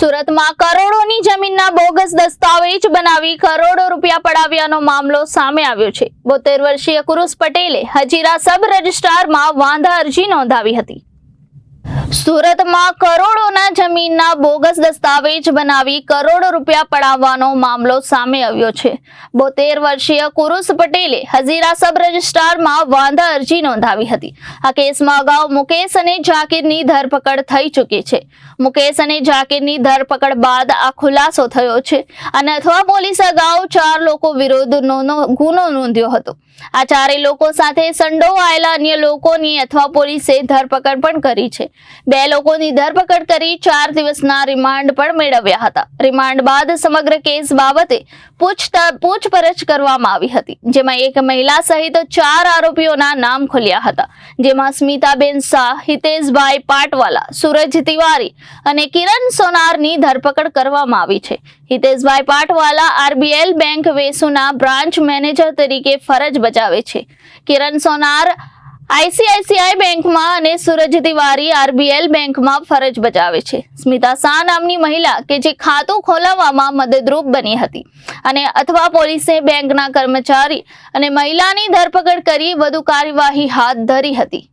સુરતમાં કરોડોની જમીનના બોગસ દસ્તાવેજ બનાવી કરોડો રૂપિયા પડાવ્યાનો મામલો સામે આવ્યો છે. બોતેર વર્ષીય કુરુસ પટેલે હજીરા સબ રજિસ્ટ્રારમાં વાંધા અરજી નોંધાવી હતી. સુરતમાં જમીનના બોગસ દસ્તાવેજ બનાવી કરોડો રૂપિયા પડાવવાનો મામલો સામે આવ્યો છે. બોતેર વર્ષીય કુરુસ પટેલે હઝીરા સબ રજિસ્ટ્રારમાં વાંધા અરજી નોંધાવી હતી. આ કેસમાં અગાઉ મુકેશ અને જાકીરની ધરપકડ થઈ ચૂકી છે. મુકેશ અને જાકીરની ધરપકડ બાદ આ ખુલાસો થયો છે અને અથવા પોલીસ અગાઉ ચાર લોકો વિરુદ્ધ ગુનો નોંધ્યો હતો. આ ચારેય લોકો સાથે સંડોવાયેલા અન્ય લોકોની અથવા પોલીસે ધરપકડ પણ કરી છે. બે લોકોની ધરપકડ કરી ચાર દિવસના રિમાન્ડ પણ મેળવ્યા હતા. રિમાન્ડ બાદ સમગ્ર કેસ બાબતે પૂછપરછ કરવામાં આવી હતી, જેમાં એક મહિલા સહિત ચાર આરોપીઓના નામ ખુલ્યા હતા. જેમાં સ્મિતાબેન શાહ, હિતેશભાઈ પાટવાલા, સુરજ તિવારી અને કિરણ સોનારની ધરપકડ કરવામાં આવી છે. હિતેશભાઈ પાટવાલા આરબીએલ બેંક વેસુના બ્રાન્ચ મેનેજર તરીકે ફરજ બજાવે છે. કિરણ સોનાર આઈસીઆઈસીઆઈ બેંકમાં અને સુરજ તિવારી આરબીએલ બેંકમાં ફરજ બજાવે છે. સ્મિતા શાહ નામની મહિલા કે જે ખાતું ખોલાવવામાં મદદરૂપ બની હતી અને અથવા પોલીસે બેંકના કર્મચારી અને મહિલાની ધરપકડ કરી વધુ કાર્યવાહી હાથ ધરી હતી.